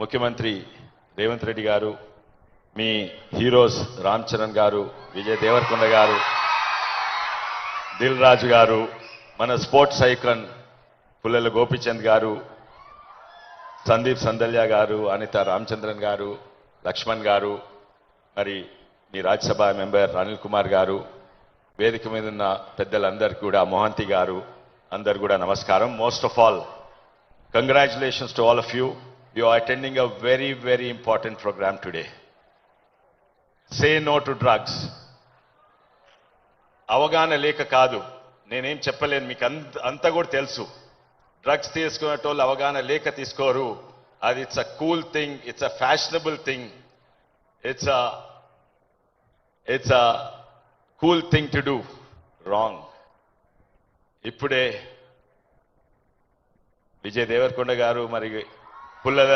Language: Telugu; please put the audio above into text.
ముఖ్యమంత్రి రేవంత్ రెడ్డి గారు మీ హీరోస్ రామ్ చరణ్ గారు విజయ్ దేవరకొండ గారు దిల్ రాజు గారు మన స్పోర్ట్స్ ఐకన్ పుల్లెల గోపిచంద్ గారు సందీప్ సందల్య గారు అనిత రామచంద్రన్ గారు లక్ష్మణ్ గారు మరి మీ రాజ్యసభ మెంబర్ అనిల్ కుమార్ గారు వేదిక మీద ఉన్న పెద్దలందరికీ కూడా మోహంతి గారు అందరు కూడా నమస్కారం. Most of all congratulations to all of you you are attending a very very important program today say no to drugs అవగాహన లేక కాదు. నేనేం చెప్పలేను. మీకు అంత అంతా కూడా తెలుసు. డ్రగ్స్ తీసుకునేటోళ్ళు అవగాహన లేక తీసుకోరు. అది it's a cool thing it's a fashionable thing it's a it's a cool thing to do wrong ఇప్పుడే విజయ్ దేవరకొండ గారు మరి పుల్లల